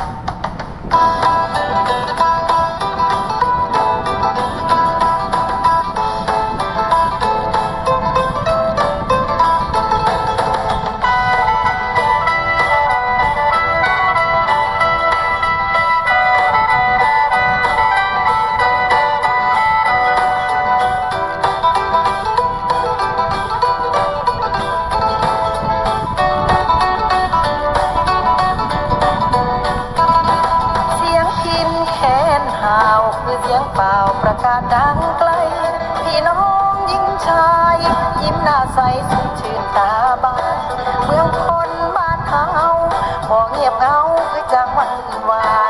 เสียงเปล่าประกาศดังไกล พี่น้องหญิงชาย ยิ้มหน้าใสสุดชื่นตาบานเมืองคนบ้านเฮาบ่เงียบเงาคือจังหวันวาน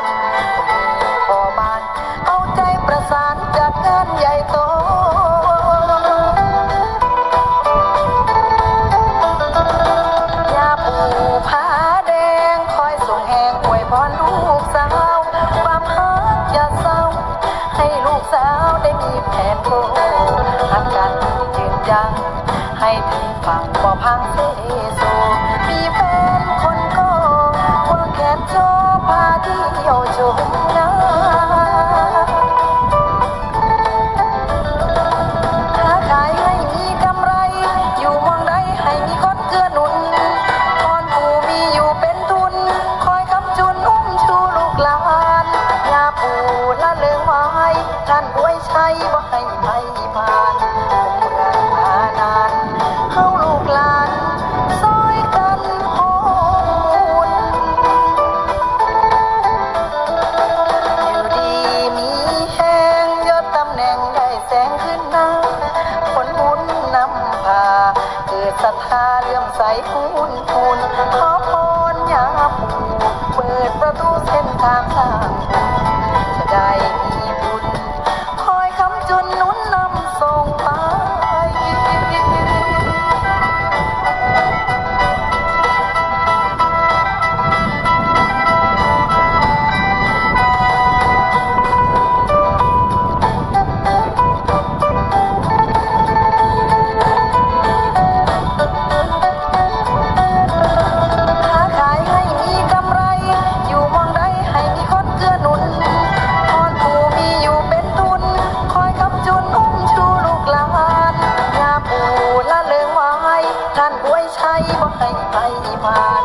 ลูกสาวได้มีแผนโก้ทำกันยืนยันให้ถึงฝั่งบ่พังเสโซมีแฟนคนก็ควงแขนโจพาเที่ยวชม รัทธาเลื่อมใสพูนพูนขอพรยาปูเปิดประตูเส้นทางสร้างจะได้ 花。